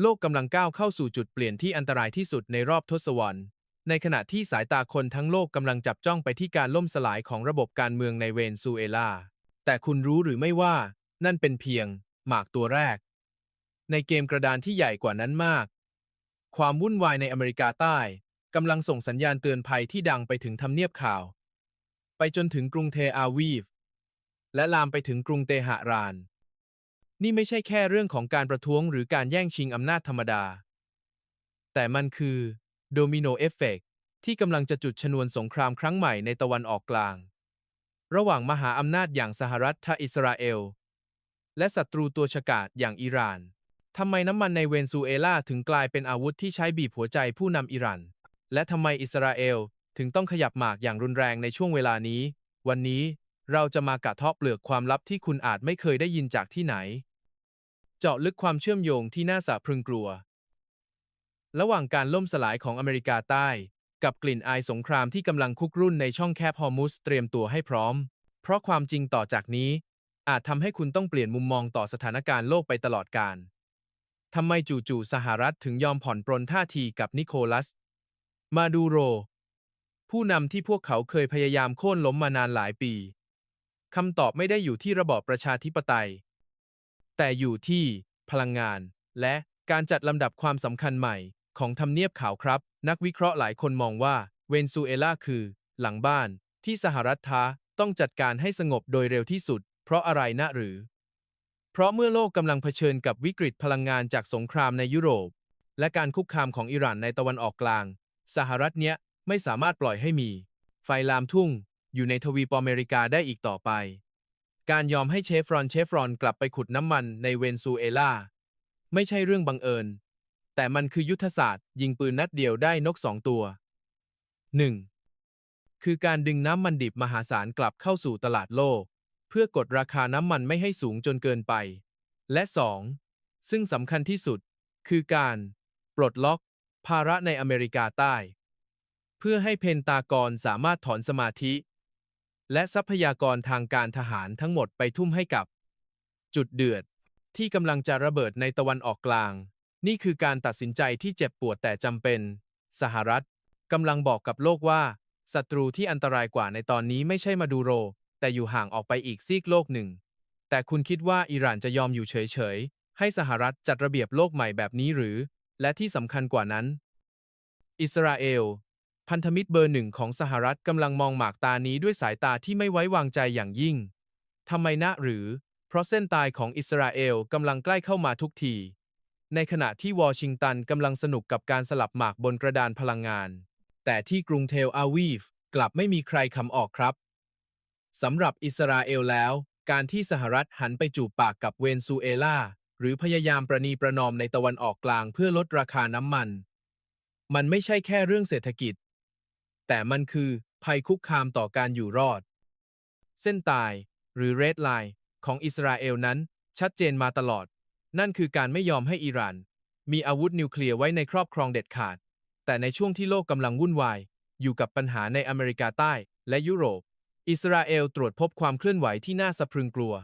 โลกกำลังก้าวเข้าสู่จุดเปลี่ยนที่อันตรายที่สุดในรอบทศวรรษ ในขณะที่สายตาคนทั้งโลกกำลังจับจ้องไปที่การล่มสลายของระบบการเมืองในเวเนซุเอลา แต่คุณรู้หรือไม่ว่า นั่นเป็นเพียง หมากตัวแรก ในเกมกระดานที่ใหญ่กว่านั้นมาก ความวุ่นวายในอเมริกาใต้กำลังส่งสัญญาณเตือนภัยที่ดังไปถึงทำเนียบข่าว ไปจนถึงกรุงเทอาวีฟ และลามไปถึงกรุงเตหะราน นี่ไม่ใช่แค่เรื่องของการประท้วงหรือการแย่งชิงอำนาจธรรมดา แต่มันคือโดมิโนเอฟเฟกที่กำลังจะจุดชนวนสงครามครั้งใหม่ในตะวันออกกลาง ระหว่างมหาอำนาจอย่างสหรัฐทอิสราเอล และศัตรูตัวฉกาจอย่างอิหร่านทำไมน้ำมันในเวเนซุเอลาถึงกลายเป็นอาวุธที่ใช้บีบหัวใจผู้นำอิหร่าน และทำไมอิสราเอลถึงต้องขยับหมากอย่างรุนแรงในช่วงเวลานี้ วันนี้เราจะมากะเทาะเปลือกความลับที่คุณอาจไม่เคยได้ยินจากที่ไหน เจาะลึกความเชื่อมโยงที่น่าสะพรึงกลัว ระหว่างการล่มสลายของอเมริกาใต้ กับกลิ่นอายสงครามที่กำลังคุกรุ่นในช่องแคบฮอร์มุสเตรียมตัวให้พร้อม เพราะความจริงต่อจากนี้ อาจทำให้คุณต้องเปลี่ยนมุมมองต่อสถานการณ์โลกไปตลอดกาลทำไมจู่ๆสหรัฐถึงยอมผ่อนปรนท่าทีกับนิโคลัส มาดูโร ผู้นำที่พวกเขาเคยพยายามโค่นล้มมานานหลายปีคำตอบไม่ได้อยู่ที่ระบอบประชาธิปไตย แต่อยู่ที่พลังงาน และการจัดลำดับความสำคัญใหม่ของทำเนียบขาวครับ นักวิเคราะห์หลายคนมองว่าเวนซุเอลาคือ หลังบ้านที่สหรัฐท้าต้องจัดการให้สงบโดยเร็วที่สุด เพราะอะไรนะหรือ เพราะเมื่อโลกกำลังเผชิญกับวิกฤตพลังงานจากสงครามในยุโรป และการคุกคามของอิหร่านในตะวันออกกลาง สหรัฐเนี้ยไม่สามารถปล่อยให้มี ไฟลามทุ่ง อยู่ในทวีปอเมริกาได้อีกต่อไป การยอมให้เชฟรอนเชฟรอนกลับไปขุดน้ำมันในเวนซุเอลา ไม่ใช่เรื่องบังเอิญ แต่มันคือยุทธศาสตร์ ยิงปืนนัดเดียวได้นกสองตัว 1. คือการดึงน้ำมันดิบมหาศาลกลับเข้าสู่ตลาดโลก เพื่อกดราคาน้ำมันไม่ให้สูงจนเกินไป และ 2. ซึ่งสำคัญที่สุด คือการปลดล็อก ภาระในอเมริกาใต้ เพื่อให้เพนตากอนสามารถถอนสมาธิ และทรัพยากรทางการทหารทั้งหมดไปทุ่มให้กับ จุดเดือด ที่กำลังจะระเบิดในตะวันออกกลาง นี่คือการตัดสินใจที่เจ็บปวดแต่จำเป็น สหรัฐกำลังบอกกับโลกว่าศัตรูที่อันตรายกว่าในตอนนี้ไม่ใช่มาดูโร แต่อยู่ห่างออกไปอีกซีกโลกหนึ่ง แต่คุณคิดว่าอิหร่านจะยอมอยู่เฉยๆ ให้สหรัฐจัดระเบียบโลกใหม่แบบนี้หรือ และที่สำคัญกว่านั้น อิสราเอล พันธมิตรเบอร์หนึ่งของสหรัฐกำลังมองหมากตานี้ด้วยสายตาที่ไม่ไว้วางใจอย่างยิ่ง ทำไมนะหรือ เพราะเส้นตายของอิสราเอลกำลังใกล้เข้ามาทุกที ในขณะที่วอชิงตันกำลังสนุกกับการสลับหมากบนกระดานพลังงาน แต่ที่กรุงเทลอาวีฟกลับไม่มีใครคำออกครับสำหรับอิสราเอลแล้ว การที่สหรัฐหันไปจูบปากกับเวนซุเอลาหรือพยายามประนีประนอมในตะวันออกกลางเพื่อลดราคาน้ำมัน มันไม่ใช่แค่เรื่องเศรษฐกิจ แต่มันคือภัยคุกคามต่อการอยู่รอด เส้นตายหรือเรดไลน์ของอิสราเอลนั้นชัดเจนมาตลอด นั่นคือการไม่ยอมให้อิหร่าน มีอาวุธนิวเคลียร์ไว้ในครอบครองเด็ดขาด แต่ในช่วงที่โลกกำลังวุ่นวาย อยู่กับปัญหาในอเมริกาใต้และยุโรป อิสราเอลตรวจพบความเคลื่อนไหวที่น่าสะพรึงกลัว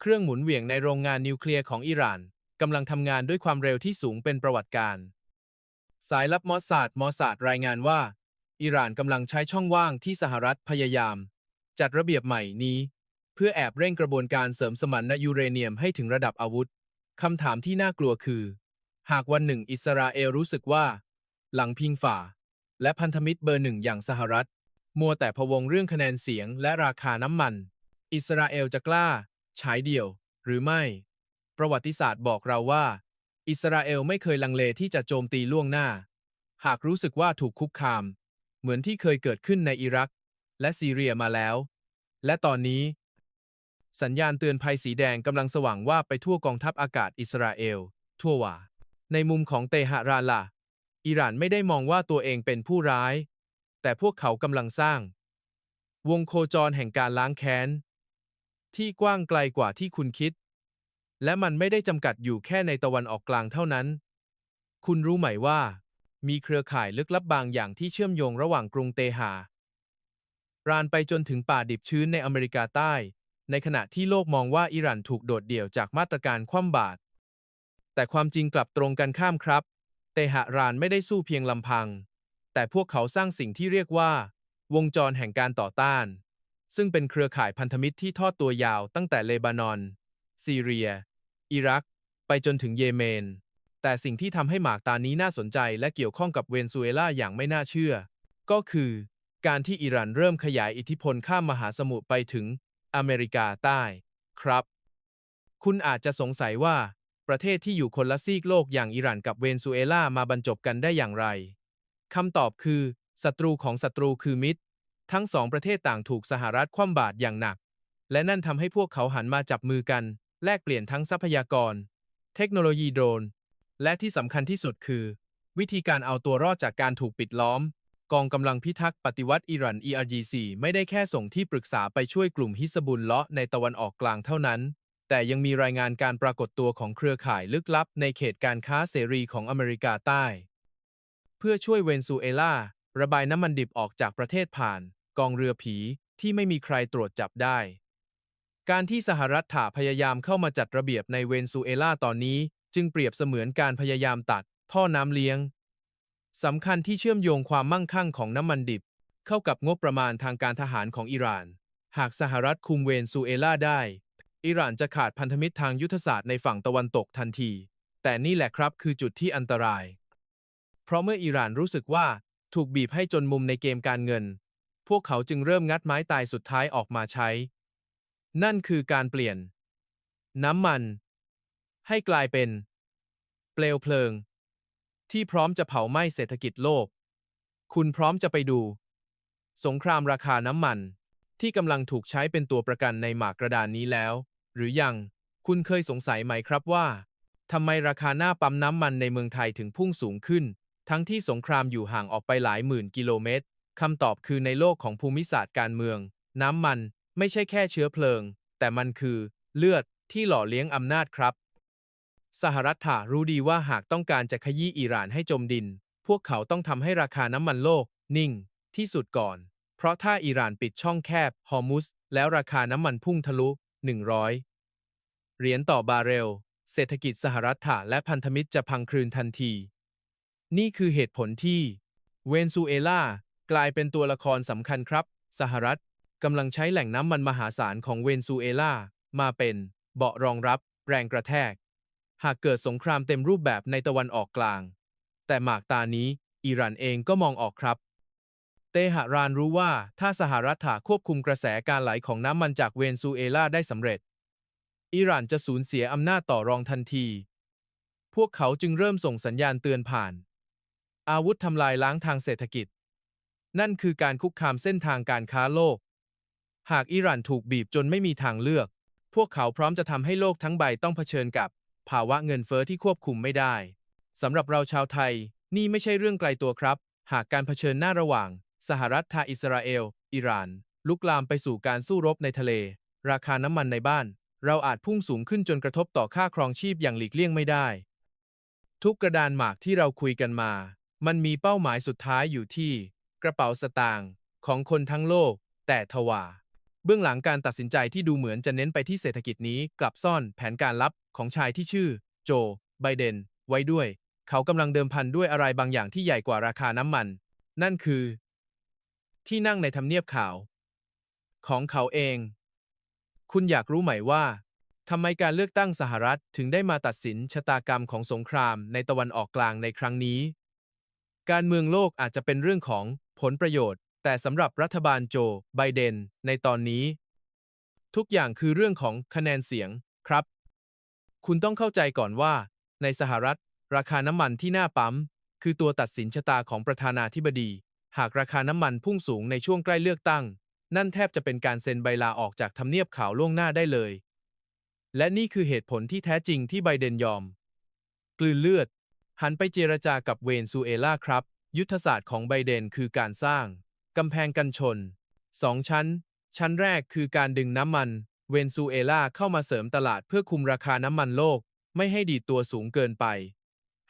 เครื่องหมุนเหวี่ยงในโรงงานนิวเคลียร์ของอิหร่านกำลังทำงานด้วยความเร็วที่สูงเป็นประวัติการ สายลับมอสซาดมอสซาดรายงานว่า อิหร่านกำลังใช้ช่องว่างที่สหรัฐพยายาม จัดระเบียบใหม่นี้ เพื่อแอบเร่งกระบวนการเสริมสมรรถนะยูเรเนียมให้ถึงระดับอาวุธคำถามที่น่ากลัวคือ หากวันหนึ่งอิสราเอลรู้สึกว่า หลังพิงฝ่า และพันธมิตรเบอร์หนึ่งอย่างสหรัฐ มัวแต่พะวงเรื่องคะแนนเสียงและราคาน้ำมัน อิสราเอลจะกล้าฉายเดี่ยว หรือไม่ ประวัติศาสตร์บอกเราว่า อิสราเอลไม่เคยลังเลที่จะโจมตีล่วงหน้า หากรู้สึกว่าถูกคุกคาม เหมือนที่เคยเกิดขึ้นในอิรัก และซีเรียมาแล้ว และตอนนี้ สัญญาณเตือนภัยสีแดงกำลังสว่างว่าไปทั่วกองทัพอากาศอิสราเอล ทั่วว่า ในมุมของเตหะรานล่ะ อิหร่านไม่ได้มองว่าตัวเองเป็นผู้ร้าย แต่พวกเขากำลังสร้าง วงโคจรแห่งการล้างแค้น ที่กว้างไกลกว่าที่คุณคิด และมันไม่ได้จำกัดอยู่แค่ในตะวันออกกลางเท่านั้น คุณรู้ไหมว่า มีเครือข่ายลึกลับบางอย่างที่เชื่อมโยงระหว่างกรุงเตหะรานไปจนถึงป่าดิบชื้นในอเมริกาใต้ ในขณะที่โลกมองว่าอิหร่านถูกโดดเดี่ยวจากมาตรการคว่ำบาตร แต่ความจริงกลับตรงกันข้ามครับ เตหะรานไม่ได้สู้เพียงลำพัง แต่พวกเขาสร้างสิ่งที่เรียกว่า วงจรแห่งการต่อต้าน ซึ่งเป็นเครือข่ายพันธมิตรที่ทอดตัวยาวตั้งแต่เลบานอน ซีเรีย อิรัก ไปจนถึงเยเมน แต่สิ่งที่ทำให้หมากตานี้น่าสนใจและเกี่ยวข้องกับเวนซุเอลาอย่างไม่น่าเชื่อ ก็คือ การที่อิหร่านเริ่มขยายอิทธิพลข้ามมหาสมุทรไปถึงอเมริกาใต้ ครับ คุณอาจจะสงสัยว่า ประเทศที่อยู่คนละซีกโลกอย่างอิหร่านกับเวนซุเอลามาบรรจบกันได้อย่างไรคำตอบคือศัตรูของศัตรูคือมิตร ทั้งสองประเทศต่างถูกสหรัฐคว่ำบาตรอย่างหนัก และนั่นทำให้พวกเขาหันมาจับมือกัน แลกเปลี่ยนทั้งทรัพยากร เทคโนโลยีโดรน และที่สำคัญที่สุดคือ วิธีการเอาตัวรอดจากการถูกปิดล้อม กองกำลังพิทักษ์ปฏิวัติอิหร่าน ERGC ไม่ได้แค่ส่งที่ปรึกษาไปช่วยกลุ่มฮิสบุลเลาะในตะวันออกกลางเท่านั้น แต่ยังมีรายงานการปรากฏตัวของเครือข่ายลึกลับในเขตการค้าเสรีของอเมริกาใต้ เพื่อช่วยเวนซุเอลาระบายน้ำมันดิบออกจากประเทศผ่าน กองเรือผีที่ไม่มีใครตรวจจับได้ การที่สหรัฐถาพยายามเข้ามาจัดระเบียบในเวนซุเอลาตอนนี้ จึงเปรียบเสมือนการพยายามตัด ท่อน้ำเลี้ยงสำคัญที่เชื่อมโยงความมั่งคั่งของน้ำมันดิบ เข้ากับงบประมาณทางการทหารของอิหร่าน หากสหรัฐคุมเวนซุเอลาได้ อิหร่านจะขาดพันธมิตรทางยุทธศาสตร์ในฝั่งตะวันตกทันที แต่นี่แหละครับคือจุดที่อันตราย เพราะเมื่ออิหร่านรู้สึกว่าถูกบีบให้จนมุมในเกมการเงิน พวกเขาจึงเริ่มงัดไม้ตายสุดท้ายออกมาใช้ นั่นคือการเปลี่ยน น้ำมัน ให้กลายเป็น เปลวเพลิง ที่พร้อมจะเผาไหม้เศรษฐกิจโลก คุณพร้อมจะไปดู สงครามราคาน้ำมัน ที่กำลังถูกใช้เป็นตัวประกันในหมากกระดานนี้แล้ว หรือยังคุณเคยสงสัยไหมครับว่าทำไมราคาหน้าปั๊มน้ำมันในเมืองไทยถึงพุ่งสูงขึ้น ทั้งที่สงครามอยู่ห่างออกไปหลายหมื่นกิโลเมตรคำตอบคือในโลกของภูมิศาสตร์การเมือง น้ำมันไม่ใช่แค่เชื้อเพลิง แต่มันคือ เลือดที่หล่อเลี้ยงอำนาจครับ สหรัฐถารู้ดีว่าหากต้องการจะขยี้อิหร่านให้จมดิน พวกเขาต้องทำให้ราคาน้ำมันโลก นิ่ง ที่สุดก่อน เพราะถ้าอิหร่านปิดช่องแคบ ฮอร์มุส แล้วราคาน้ำมันพุ่งทะลุ 100 เหรียญต่อบาร์เรล เศรษฐกิจสหรัฐถาและพันธมิตรจะพังคลืนทันที นี่คือเหตุผลที่ เวนซุเอลากลายเป็นตัวละครสำคัญครับ สหรัฐกำลังใช้แหล่งน้ำมันมหาศาลของเวนซุเอลามาเป็นเบาะรองรับแรงกระแทกากเกิดสงครามเต็มรูปแบบในตะวันออกกลาง แต่หมากตานี้อิหร่านเองก็มองออกครับ เตหะรานรู้ว่าถ้าสหรัฐถาควบคุมกระแสการไหลของน้ำมันจากเวเนซุเอลาได้สำเร็จ อิหร่านจะสูญเสียอำนาจต่อรองทันที พวกเขาจึงเริ่มส่งสัญญาณเตือนผ่าน อาวุธทำลายล้างทางเศรษฐกิจ นั่นคือการคุกคามเส้นทางการค้าโลก หากอิหร่านถูกบีบจนไม่มีทางเลือก พวกเขาพร้อมจะทำให้โลกทั้งใบต้องเผชิญกับ ภาวะเงินเฟอ้อที่ควบคุมไม่ได้สำหรับเราชาวไทย นี่ไม่ใช่เรื่องไกลตัวครับ หากการเผชิญหน้าระหว่าง สหรัฐทาอิสราเอล อิหร่าน ลุกลามไปสู่การสู้รบในทะเล ราคาน้ำมันในบ้าน เราอาจพุ่งสูงขึ้นจนกระทบต่อค่าครองชีพอย่างหลีกเลี่ยงไม่ได้ ทุกกระดานหมากที่เราคุยกันมา มันมีเป้าหมายสุดท้ายอยู่ที่ กระเป๋าสตางค์ของคนทั้งโลก แต่ทว่า เบื้องหลังการตัดสินใจที่ดูเหมือนจะเน้นไปที่เศรษฐกิจนี้กลับซ่อนแผนการลับของชายที่ชื่อ โจ ไบเดน ไว้ด้วย เขากำลังเดิมพันด้วยอะไรบางอย่างที่ใหญ่กว่าราคาน้ำมัน นั่นคือ ที่นั่งในทำเนียบขาว ของเขาเอง คุณอยากรู้ไหมว่าทำไมการเลือกตั้งสหรัฐถึงได้มาตัดสินชะตากรรมของสงครามในตะวันออกกลางในครั้งนี้ การเมืองโลกอาจจะเป็นเรื่องของผลประโยชน์ แต่สำหรับรัฐบาลโจ ไบเดน ในตอนนี้ ทุกอย่างคือเรื่องของคะแนนเสียงครับ คุณต้องเข้าใจก่อนว่า ในสหรัฐ ราคาน้ำมันที่หน้าปั๊ม คือตัวตัดสินชะตาของประธานาธิบดี หากราคาน้ำมันพุ่งสูงในช่วงใกล้เลือกตั้ง นั่นแทบจะเป็นการเซ็นใบลาออกจากทำเนียบขาวล่วงหน้าได้เลย และนี่คือเหตุผลที่แท้จริงที่ไบเดนยอม กลืนเลือด หันไปเจรจากับเวนซุเอลาครับ ยุทธศาสตร์ของไบเดนคือการสร้าง กำแพงกันชนสองชั้น ชั้นแรกคือการดึงน้ำมัน เวนซุเอลาเข้ามาเสริมตลาดเพื่อคุมราคาน้ำมันโลก ไม่ให้ดีตัวสูงเกินไป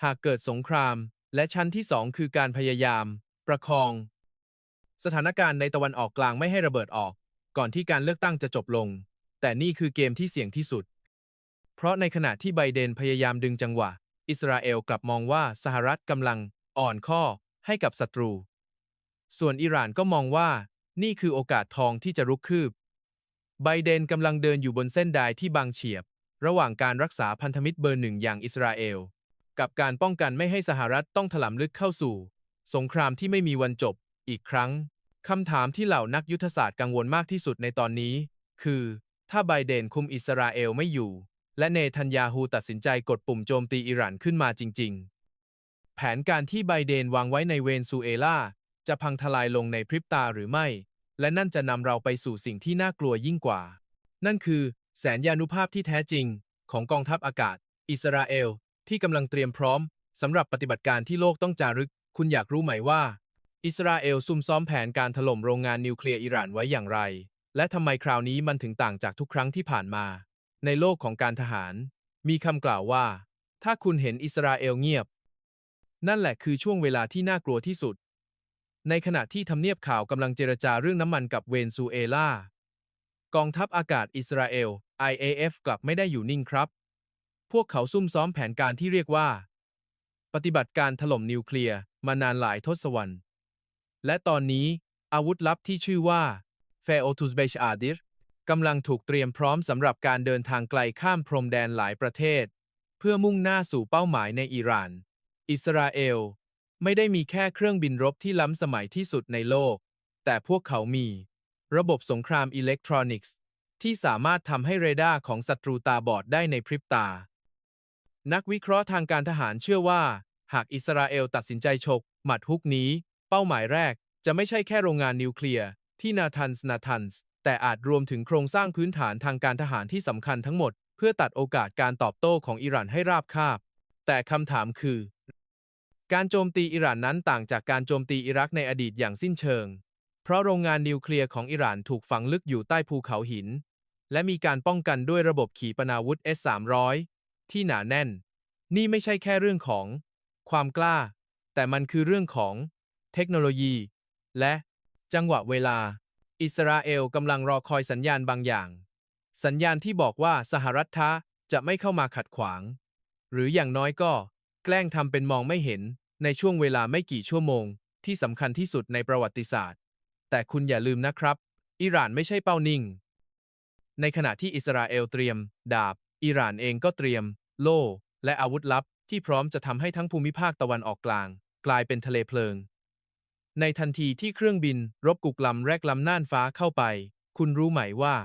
หากเกิดสงคราม และชั้นที่สองคือการพยายาม ประคอง สถานการณ์ในตะวันออกกลางไม่ให้ระเบิดออก ก่อนที่การเลือกตั้งจะจบลง แต่นี่คือเกมที่เสี่ยงที่สุด เพราะในขณะที่ไบเดนพยายามดึงจังหวะ อิสราเอลกลับมองว่าสหรัฐกำลังอ่อนข้อให้กับศัตรู ส่วนอิหร่านก็มองว่า นี่คือโอกาสทองที่จะรุกคืบ ไบเดนกำลังเดินอยู่บนเส้นดายที่บางเฉียบ ระหว่างการรักษาพันธมิตรเบอร์หนึ่งอย่างอิสราเอล กับการป้องกันไม่ให้สหรัฐต้องถลำลึกเข้าสู่ สงครามที่ไม่มีวันจบ อีกครั้งคำถามที่เหล่านักยุทธศาสตร์กังวลมากที่สุดในตอนนี้ คือ ถ้าไบเดนคุมอิสราเอลไม่อยู่ และเนทันยาฮูตัดสินใจกดปุ่มโจมตีอิหร่านขึ้นมาจริง ๆ แผนการที่ไบเดนวางไว้ในเวนซุเอลา จะพังทลายลงในพริบตาหรือไม่ และนั่นจะนำเราไปสู่สิ่งที่น่ากลัวยิ่งกว่า นั่นคือ แสนยานุภาพที่แท้จริง ของกองทัพอากาศ อิสราเอล ที่กำลังเตรียมพร้อมสำหรับปฏิบัติการที่โลกต้องจารึก คุณอยากรู้ไหมว่า อิสราเอลซุ่มซ้อมแผนการถล่มโรงงานนิวเคลียร์อิหร่านไว้อย่างไร และทำไมคราวนี้มันถึงต่างจากทุกครั้งที่ผ่านมา ในโลกของการทหาร มีคำกล่าวว่า ถ้าคุณเห็นอิสราเอลเงียบ นั่นแหละคือช่วงเวลาที่น่ากลัวที่สุด ในขณะที่ทำเนียบข่าวกำลังเจรจาเรื่องน้ำมันกับเวนซูเอลากองทัพอากาศอิสราเอล IAF กลับไม่ได้อยู่นิ่งครับ พวกเขาซุ่มซ้อมแผนการที่เรียกว่า ปฏิบัติการถล่มนิวเคลียร์มานานหลายทศวรรษ และตอนนี้อาวุธลับที่ชื่อว่า f e o t u s b e s h a d i r กำลังถูกเตรียมพร้อมสำหรับการเดินทางไกลข้ามพรมแดนหลายประเทศ เพื่อมุ่งหน้าสู่เป้าหมายในอิหร่าน อิสราเอล ไม่ได้มีแค่เครื่องบินรบที่ล้ำสมัยที่สุดในโลก แต่พวกเขามี ระบบสงครามอิเล็กทรอนิกส์ ที่สามารถทำให้เรดาร์ของศัตรูตาบอดได้ในพริบตา นักวิเคราะห์ทางการทหารเชื่อว่า หากอิสราเอลตัดสินใจฉกหมัดฮุกนี้ เป้าหมายแรกจะไม่ใช่แค่โรงงานนิวเคลียร์ที่นาทันส์นาทันส์แต่อาจรวมถึงโครงสร้างพื้นฐานทางการทหารที่สำคัญทั้งหมด เพื่อตัดโอกาสการตอบโต้ของอิหร่านให้ราบคาบ แต่คำถามคือ การโจมตีอิหร่านนั้นต่างจากการโจมตีอิรักในอดีตอย่างสิ้นเชิง เพราะโรงงานนิวเคลียร์ของอิหร่านถูกฝังลึกอยู่ใต้ภูเขาหิน และมีการป้องกันด้วยระบบขีปนาวุธ S-300 ที่หนาแน่น นี่ไม่ใช่แค่เรื่องของ ความกล้า แต่มันคือเรื่องของ เทคโนโลยี และ จังหวะเวลา อิสราเอลกำลังรอคอยสัญญาณบางอย่าง สัญญาณที่บอกว่าสหรัฐทะจะไม่เข้ามาขัดขวาง หรืออย่างน้อยก็ แกล้งทำเป็นมองไม่เห็นในช่วงเวลาไม่กี่ชั่วโมง ที่สำคัญที่สุดในประวัติศาสตร์ แต่คุณอย่าลืมนะครับ อิหร่านไม่ใช่เป้านิ่ง ในขณะที่อิสราเอลเตรียม ดาบ อิหร่านเองก็เตรียม โล่ และอาวุธลับ ที่พร้อมจะทำให้ทั้งภูมิภาคตะวันออกกลาง กลายเป็นทะเลเพลิง ในทันทีที่เครื่องบิน รบกุกลำแรกลำน่านฟ้าเข้าไป คุณรู้ไหมว่า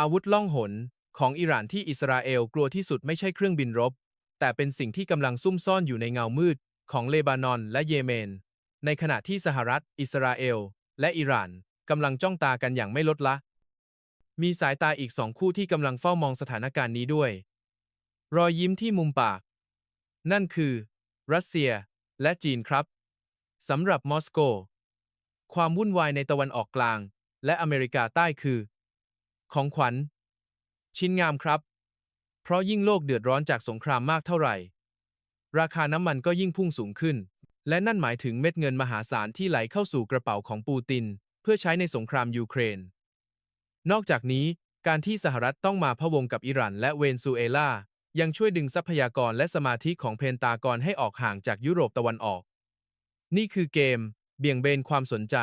อาวุธล่องหนของอิหร่านที่อิสราเอลกลัวที่สุดไม่ใช่เครื่องบินรบ แต่เป็นสิ่งที่กำลังซุ่มซ่อนอยู่ในเงามืดของเลบานอนและเยเมน ในขณะที่สหรัฐ อิสราเอล และอิหร่านกำลังจ้องตากันอย่างไม่ลดละ มีสายตาอีกสองคู่ที่กำลังเฝ้ามองสถานการณ์นี้ด้วย รอยยิ้มที่มุมปาก นั่นคือ รัสเซีย และจีนครับสำหรับมอสโก ความวุ่นวายในตะวันออกกลาง และอเมริกาใต้คือ ของขวัญ ชิ้นงามครับ เพราะยิ่งโลกเดือดร้อนจากสงครามมากเท่าไหร่ ราคาน้ำมันก็ยิ่งพุ่งสูงขึ้น และนั่นหมายถึงเม็ดเงินมหาศาลที่ไหลเข้าสู่กระเป๋าของปูติน เพื่อใช้ในสงครามยูเครน นอกจากนี้ การที่สหรัฐต้องมาพะวงกับอิหร่านและเวนซุเอลายังช่วยดึงทรัพยากรและสมาธิของเพนตากอนให้ออกห่างจากยุโรปตะวันออก นี่คือเกม เบี่ยงเบนความสนใจ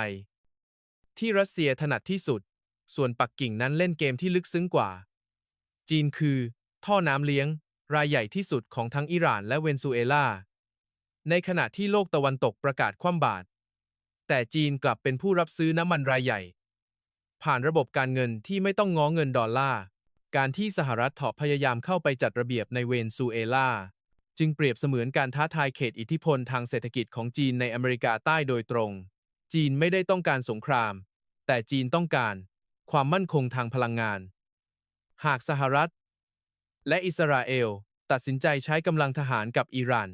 ที่รัสเซียถนัดที่สุด ส่วนปักกิ่งนั้นเล่นเกมที่ลึกซึ้งกว่า จีนคือ ท่อน้ำเลี้ยง รายใหญ่ที่สุดของทั้งอิหร่านและเวเนซุเอลา ในขณะที่โลกตะวันตกประกาศคว่ำบาตร แต่จีนกลับเป็นผู้รับซื้อน้ำมันรายใหญ่ ผ่านระบบการเงินที่ไม่ต้องง้อเงินดอลลาร์ การที่สหรัฐถอพยายามเข้าไปจัดระเบียบในเวเนซุเอลา จึงเปรียบเสมือนการท้าทายเขตอิทธิพลทางเศรษฐกิจของจีนในอเมริกาใต้โดยตรง จีนไม่ได้ต้องการสงคราม แต่จีนต้องการ ความมั่นคงทางพลังงาน หากสหรัฐ และอิสราเอล ตัดสินใจใช้กำลังทหารกับอิหร่าน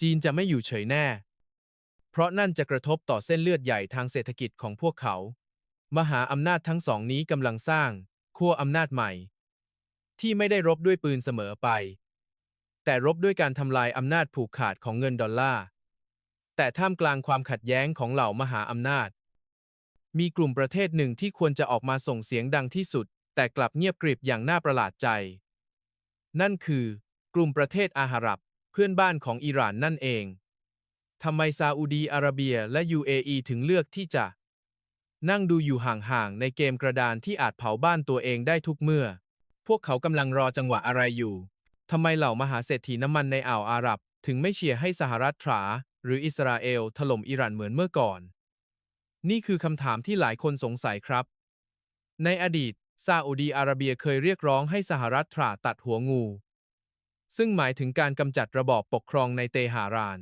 จีนจะไม่อยู่เฉยแน่ เพราะนั่นจะกระทบต่อเส้นเลือดใหญ่ทางเศรษฐกิจของพวกเขา มหาอำนาจทั้งสองนี้กำลังสร้างขั้วอำนาจใหม่ ที่ไม่ได้รบด้วยปืนเสมอไป แต่รบด้วยการทำลายอำนาจผูกขาดของเงินดอลลาร์แต่ท่ามกลางความขัดแย้งของเหล่ามหาอำนาจ มีกลุ่มประเทศหนึ่งที่ควรจะออกมาส่งเสียงดังที่สุด แต่กลับเงียบกริบอย่างน่าประหลาดใจ นั่นคือกลุ่มประเทศอาหรับเพื่อนบ้านของอิหร่านนั่นเอง ทำไมซาอุดีอาระเบียและ UAE ถึงเลือกที่จะ นั่งดูอยู่ห่างๆ ในเกมกระดานที่อาจเผาบ้านตัวเองได้ทุกเมื่อ พวกเขากำลังรอจังหวะอะไรอยู่ ทำไมเหล่ามหาเศรษฐีน้ำมันในอ่าวอาหรับ ถึงไม่เชียร์ให้สหรัฐถราหรืออิสราเอลถล่มอิหร่านเหมือนเมื่อก่อน นี่คือคำถามที่หลายคนสงสัยครับ ในอดีต ซาอุดีอาระเบียเคยเรียกร้องให้สหรัฐตราตัดหัวงู ซึ่งหมายถึงการกำจัดระบอบปกครองในเตหะราน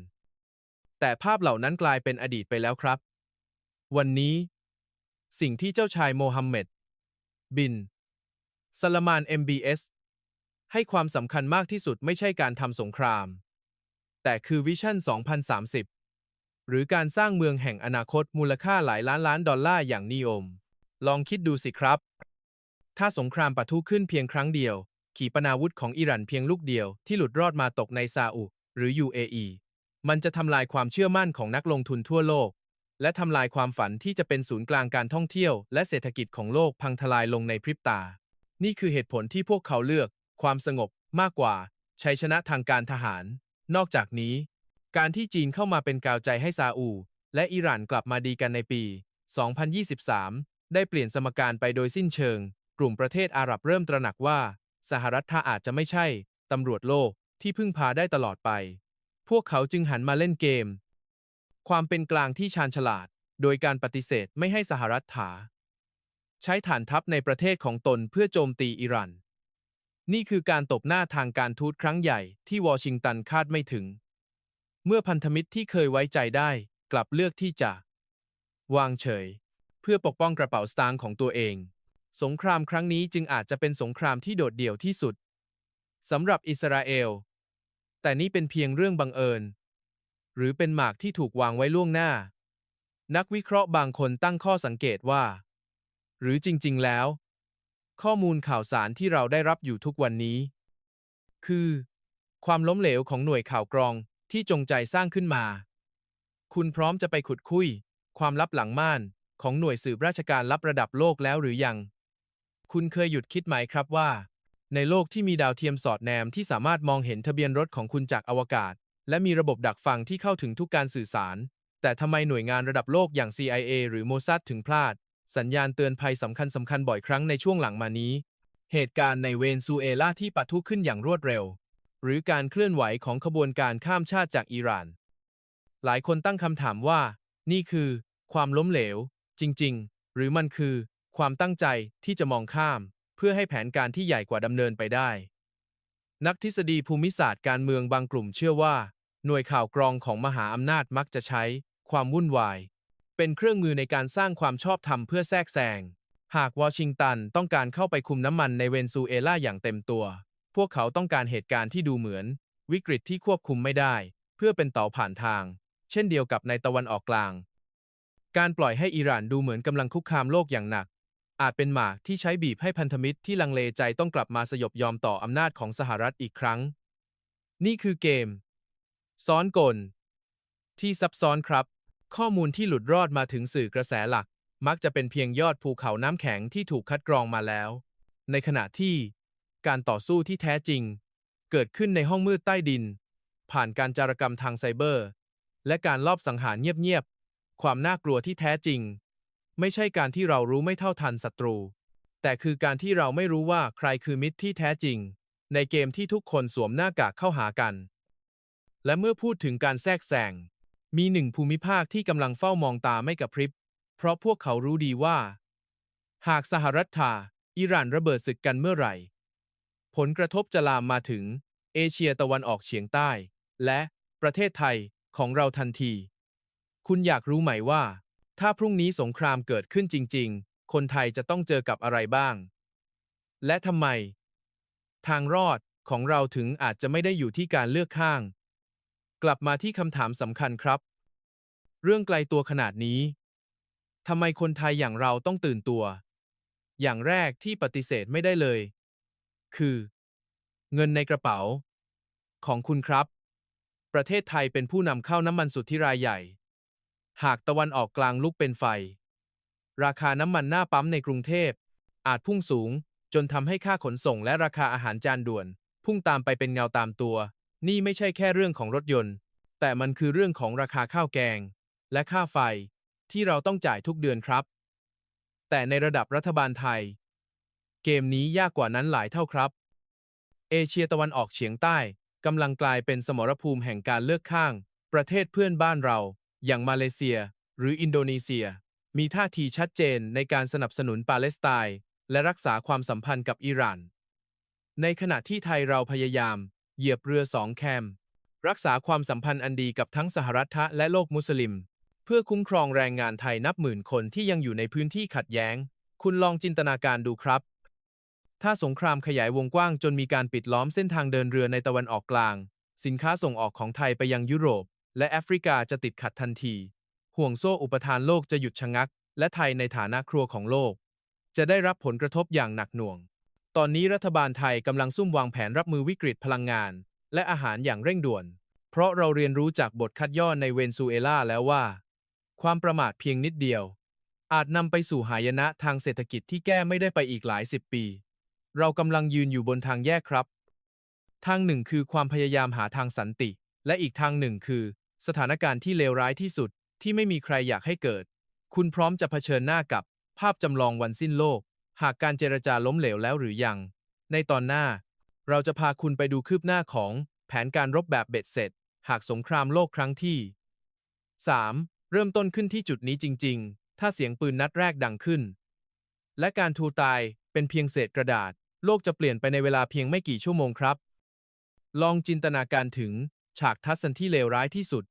แต่ภาพเหล่านั้นกลายเป็นอดีตไปแล้วครับ วันนี้ สิ่งที่เจ้าชายโมฮัมเหม็ด บินซาลมาน MBS ให้ความสำคัญมากที่สุดไม่ใช่การทำสงคราม แต่คือวิชั่น 2030 หรือการสร้างเมืองแห่งอนาคตมูลค่าหลายล้านล้านดอลลาร์อย่างนิยม ลองคิดดูสิครับ ถ้าสงครามปะทุขึ้นเพียงครั้งเดียว ขีปนาวุธของอิหร่านเพียงลูกเดียวที่หลุดรอดมาตกในซาอุหรือ UAE มันจะทำลายความเชื่อมั่นของนักลงทุนทั่วโลก และทำลายความฝันที่จะเป็นศูนย์กลางการท่องเที่ยว และเศรษฐกิจของโลกพังทลายลงในพริบตา นี่คือเหตุผลที่พวกเขาเลือก ความสงบมากกว่าชัยชนะทางการทหาร นอกจากนี้ การที่จีนเข้ามาเป็นกาวใจให้ซาอุและอิหร่านกลับมาดีกันในปี 2023 ได้เปลี่ยนสมการไปโดยสิ้นเชิง กลุ่มประเทศอาหรับเริ่มตระหนักว่า สหรัฐถ้าอาจจะไม่ใช่ตำรวจโลกที่พึ่งพาได้ตลอดไป พวกเขาจึงหันมาเล่นเกม ความเป็นกลางที่ชาญฉลาด โดยการปฏิเสธไม่ให้สหรัฐถา ใช้ฐานทัพในประเทศของตนเพื่อโจมตีอิหร่าน นี่คือการตบหน้าทางการทูตครั้งใหญ่ที่วอชิงตันคาดไม่ถึง เมื่อพันธมิตรที่เคยไว้ใจได้ กลับเลือกที่จะ วางเฉย เพื่อปกป้องกระเป๋าสตางค์ของตัวเอง สงครามครั้งนี้จึงอาจจะเป็นสงครามที่โดดเดี่ยวที่สุดสำหรับอิสราเอล แต่นี่เป็นเพียงเรื่องบังเอิญ หรือเป็นหมากที่ถูกวางไว้ล่วงหน้า นักวิเคราะห์บางคนตั้งข้อสังเกตว่า หรือจริง ๆ แล้ว ข้อมูลข่าวสารที่เราได้รับอยู่ทุกวันนี้ คือ ความล้มเหลวของหน่วยข่าวกรองที่จงใจสร้างขึ้นมา คุณพร้อมจะไปขุดคุย ความลับหลังม่านของหน่วยสืบราชการลับระดับโลกแล้วหรือยัง คุณเคยหยุดคิดไหมครับว่า ในโลกที่มีดาวเทียมสอดแนมที่สามารถมองเห็นทะเบียนรถของคุณจากอวกาศ และมีระบบดักฟังที่เข้าถึงทุกการสื่อสาร แต่ทำไมหน่วยงานระดับโลกอย่าง CIA หรือโมซัดถึงพลาด สัญญาณเตือนภัยสำคัญสำคัญบ่อยครั้งในช่วงหลังมานี้ เหตุการณ์ในเวนซุเอลาที่ปะทุขึ้นอย่างรวดเร็ว หรือการเคลื่อนไหวของขบวนการข้ามชาติจากอิหร่าน หลายคนตั้งคำถามว่า นี่คือ ความล้มเหลว จริง ๆ หรือมันคือ ความตั้งใจที่จะมองข้าม เพื่อให้แผนการที่ใหญ่กว่าดำเนินไปได้ นักทฤษฎีภูมิศาสตร์การเมืองบางกลุ่มเชื่อว่า หน่วยข่าวกรองของมหาอำนาจมักจะใช้ ความวุ่นวาย เป็นเครื่องมือในการสร้างความชอบธรรมเพื่อแทรกแซงหากวอชิงตันต้องการเข้าไปคุมน้ำมันในเวนซุเอลาอย่างเต็มตัว พวกเขาต้องการเหตุการณ์ที่ดูเหมือน วิกฤตที่ควบคุมไม่ได้ เพื่อเป็นต่อผ่านทาง เช่นเดียวกับในตะวันออกกลาง การปล่อยให้อิหร่านดูเหมือนกำลังคุกคามโลกอย่างหนัก อาจเป็นหมากที่ใช้บีบให้พันธมิตรที่ลังเลใจต้องกลับมาสยบยอมต่ออำนาจของสหรัฐอีกครั้ง นี่คือเกม ซ้อนกล ที่ซับซ้อนครับ ข้อมูลที่หลุดรอดมาถึงสื่อกระแสหลัก มักจะเป็นเพียงยอดภูเขาน้ำแข็งที่ถูกคัดกรองมาแล้ว ในขณะที่ การต่อสู้ที่แท้จริง เกิดขึ้นในห้องมืดใต้ดิน ผ่านการจารกรรมทางไซเบอร์ และการลอบสังหารเงียบๆความน่ากลัวที่แท้จริง ไม่ใช่การที่เรารู้ไม่เท่าทันศัตรู แต่คือการที่เราไม่รู้ว่าใครคือมิตรที่แท้จริง ในเกมที่ทุกคนสวมหน้ากากเข้าหากัน และเมื่อพูดถึงการแทรกแซงมีหนึ่งภูมิภาคที่กำลังเฝ้ามองตาไม่กระพริบ เพราะพวกเขารู้ดีว่า หากสหรัฐาอิหร่านระเบิดศึกกันเมื่อไหร่ ผลกระทบจะลามมาถึง เอเชียตะวันออกเฉียงใต้ และประเทศไทยของเราทันที คุณอยากรู้ไหมว่า ถ้าพรุ่งนี้สงครามเกิดขึ้นจริง ๆ คนไทยจะต้องเจอกับอะไรบ้าง และทำไม ทางรอดของเราถึงอาจจะไม่ได้อยู่ที่การเลือกข้าง กลับมาที่คำถามสำคัญครับ เรื่องไกลตัวขนาดนี้ทำไมคนไทยอย่างเราต้องตื่นตัว อย่างแรกที่ปฏิเสธไม่ได้เลย คือ เงินในกระเป๋า ของคุณครับ ประเทศไทยเป็นผู้นำเข้าน้ำมันสุทธิรายใหญ่ หากตะวันออกกลางลุกเป็นไฟ ราคาน้ำมันหน้าปั๊มในกรุงเทพ อาจพุ่งสูง จนทำให้ค่าขนส่งและราคาอาหารจานด่วน พุ่งตามไปเป็นเงาตามตัว นี่ไม่ใช่แค่เรื่องของรถยนต์ แต่มันคือเรื่องของราคาข้าวแกง และค่าไฟ ที่เราต้องจ่ายทุกเดือนครับ แต่ในระดับรัฐบาลไทย เกมนี้ยากกว่านั้นหลายเท่าครับ เอเชียตะวันออกเฉียงใต้กำลังกลายเป็นสมรภูมิแห่งการเลือกข้าง ประเทศเพื่อนบ้านเรา อย่างมาเลเซีย หรืออินโดนีเซีย มีท่าทีชัดเจนในการสนับสนุนปาเลสไตน์และรักษาความสัมพันธ์กับอิหร่าน ในขณะที่ไทยเราพยายาม เหยียบเรือสองแคม รักษาความสัมพันธ์อันดีกับทั้งสหรัฐและโลกมุสลิม เพื่อคุ้มครองแรงงานไทยนับหมื่นคนที่ยังอยู่ในพื้นที่ขัดแย้ง คุณลองจินตนาการดูครับ ถ้าสงครามขยายวงกว้างจนมีการปิดล้อมเส้นทางเดินเรือในตะวันออกกลาง สินค้าส่งออกของไทยไปยังยุโรป และแอฟริกาจะติดขัดทันที ห่วงโซ่อุปทานโลกจะหยุดชะงัก และไทยในฐานะครัวของโลก จะได้รับผลกระทบอย่างหนักหน่วง ตอนนี้รัฐบาลไทยกำลังซุ่มวางแผนรับมือวิกฤตพลังงาน และอาหารอย่างเร่งด่วน เพราะเราเรียนรู้จากบทคัดย่อในเวนซุเอลาแล้วว่า ความประมาทเพียงนิดเดียว อาจนำไปสู่หายนะทางเศรษฐกิจที่แก้ไม่ได้ไปอีกหลายสิบปี เรากำลังยืนอยู่บนทางแยกครับ ทางหนึ่งคือความพยายามหาทางสันติ และอีกทางหนึ่งคือ สถานการณ์ที่เลวร้ายที่สุดที่ไม่มีใครอยากให้เกิด คุณพร้อมจะเผชิญหน้ากับภาพจำลองวันสิ้นโลก หากการเจรจาล้มเหลวแล้วหรือยัง ในตอนหน้า เราจะพาคุณไปดูคืบหน้าของแผนการรบแบบเบ็ดเสร็จ หากสงครามโลกครั้งที่ 3. เริ่มต้นขึ้นที่จุดนี้จริง ๆ ถ้าเสียงปืนนัดแรกดังขึ้น และการทูตายเป็นเพียงเศษกระดาษ โลกจะเปลี่ยนไปในเวลาเพียงไม่กี่ชั่วโมงครับ ลองจินตนาการถึง ฉากทัศน์ที่เลวร้ายที่สุด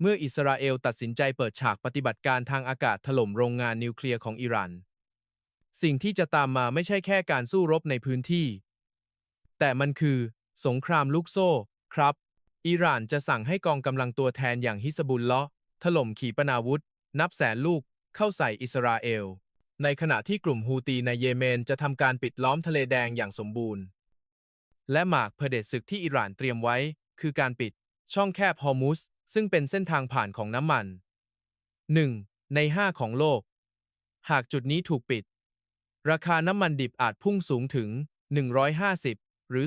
เมื่ออิสราเอลตัดสินใจเปิดฉากปฏิบัติการทางอากาศถล่มโรงงานนิวเคลียร์ของอิหร่าน สิ่งที่จะตามมาไม่ใช่แค่การสู้รบในพื้นที่ แต่มันคือ สงครามลูกโซ่ ครับ อิหร่านจะสั่งให้กองกำลังตัวแทนอย่างฮิสบุลเลาะถล่มขีปนาวุธ นับแสนลูก เข้าใส่อิสราเอล ในขณะที่กลุ่มฮูตีในเยเมนจะทำการปิดล้อมทะเลแดงอย่างสมบูรณ์ และหมากเผด็จศึกที่อิหร่านเตรียมไว้ คือการปิดช่องแคบฮอร์มุสซึ่งเป็นเส้นทางผ่านของน้ำมัน 1. ใน 5 ของโลก หากจุดนี้ถูกปิด ราคาน้ำมันดิบอาจพุ่งสูงถึง 150 หรือ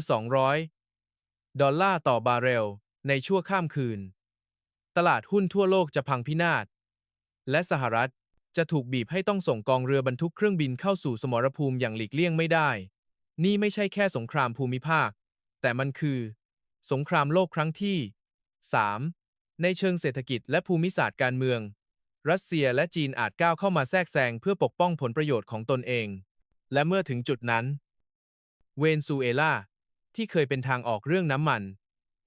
200 ดอลลาร์ต่อบาร์เรล ในชั่วข้ามคืน ตลาดหุ้นทั่วโลกจะพังพินาศ และสหรัฐจะถูกบีบให้ต้องส่งกองเรือบรรทุกเครื่องบินเข้าสู่สมรภูมิอย่างหลีกเลี่ยงไม่ได้ นี่ไม่ใช่แค่สงครามภูมิภาค แต่มันคือ สงครามโลกครั้งที่ 3. ในเชิงเศรษฐกิจและภูมิศาสตร์การเมือง รัสเซียและจีนอาจก้าวเข้ามาแทรกแซงเพื่อปกป้องผลประโยชน์ของตนเอง และเมื่อถึงจุดนั้น เวนซุเอลาที่เคยเป็นทางออกเรื่องน้ำมัน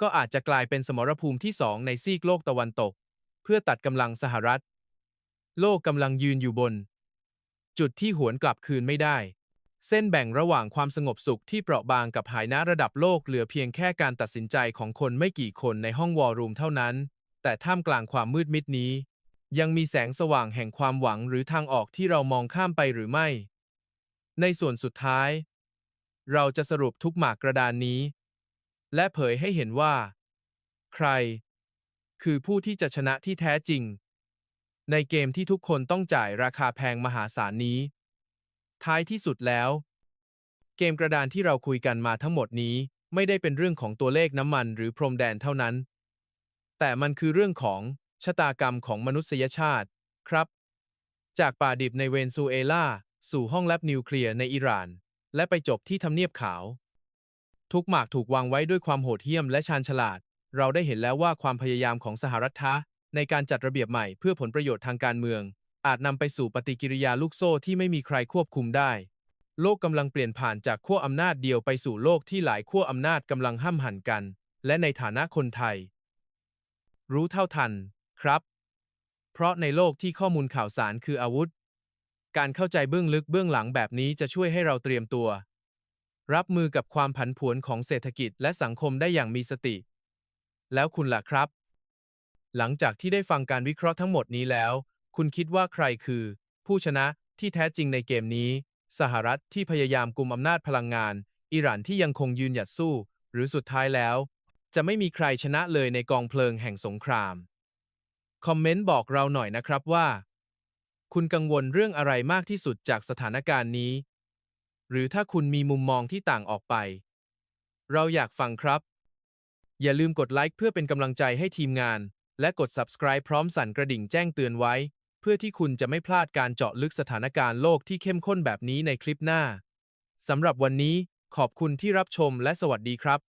ก็อาจจะกลายเป็นสมรภูมิที่สองในซีกโลกตะวันตก เพื่อตัดกำลังสหรัฐ โลกกำลังยืนอยู่บน จุดที่หวนกลับคืนไม่ได้ เส้นแบ่งระหว่างความสงบสุขที่เปราะบางกับหายนะระดับโลกเหลือเพียงแค่การตัดสินใจของคนไม่กี่คนในห้องวอลรูมเท่านั้น แต่ท่ามกลางความมืดมิดนี้ ยังมีแสงสว่างแห่งความหวังหรือทางออกที่เรามองข้ามไปหรือไม่ ในส่วนสุดท้าย เราจะสรุปทุกหมากกระดานนี้ และเผยให้เห็นว่า ใคร คือผู้ที่จะชนะที่แท้จริง ในเกมที่ทุกคนต้องจ่ายราคาแพงมหาศาลนี้ ท้ายที่สุดแล้ว เกมกระดานที่เราคุยกันมาทั้งหมดนี้ไม่ได้เป็นเรื่องของตัวเลขน้ำมันหรือพรมแดนเท่านั้น แต่มันคือเรื่องของชะตากรรมของมนุษยชาติครับ จากป่าดิบในเวเนซุเอลา สู่ห้องแลบนิวเคลียร์ในอิหร่าน และไปจบที่ทำเนียบขาว ทุกหมากถูกวางไว้ด้วยความโหดเหี้ยมและชาญฉลาด เราได้เห็นแล้วว่าความพยายามของสหรัฐทะในการจัดระเบียบใหม่เพื่อผลประโยชน์ทางการเมือง อาจนำไปสู่ปฏิกิริยาลูกโซ่ที่ไม่มีใครควบคุมได้ โลกกำลังเปลี่ยนผ่านจากขั้วอำนาจเดียวไปสู่โลกที่หลายขั้วอำนาจกำลังห้ำหันกัน และในฐานะคนไทย รู้เท่าทัน ครับ เพราะในโลกที่ข้อมูลข่าวสารคืออาวุธ การเข้าใจเบื้องลึกเบื้องหลังแบบนี้จะช่วยให้เราเตรียมตัว รับมือกับความผันผวนของเศรษฐกิจและสังคมได้อย่างมีสติ แล้วคุณล่ะครับ หลังจากที่ได้ฟังการวิเคราะห์ทั้งหมดนี้แล้ว คุณคิดว่าใครคือ ผู้ชนะที่แท้จริงในเกมนี้ สหรัฐที่พยายามกุมอำนาจพลังงาน อิหร่านที่ยังคงยืนหยัดสู้ หรือสุดท้ายแล้ว จะไม่มีใครชนะเลยในกองเพลิงแห่งสงคราม คอมเมนต์บอกเราหน่อยนะครับว่า คุณกังวลเรื่องอะไรมากที่สุดจากสถานการณ์นี้ หรือถ้าคุณมีมุมมองที่ต่างออกไป เราอยากฟังครับ อย่าลืมกดไลค์เพื่อเป็นกำลังใจให้ทีมงาน และกด subscribe พร้อมสั่นกระดิ่งแจ้งเตือนไว้ เพื่อที่คุณจะไม่พลาดการเจาะลึกสถานการณ์โลกที่เข้มข้นแบบนี้ในคลิปหน้า สำหรับวันนี้ขอบคุณที่รับชมและสวัสดีครับ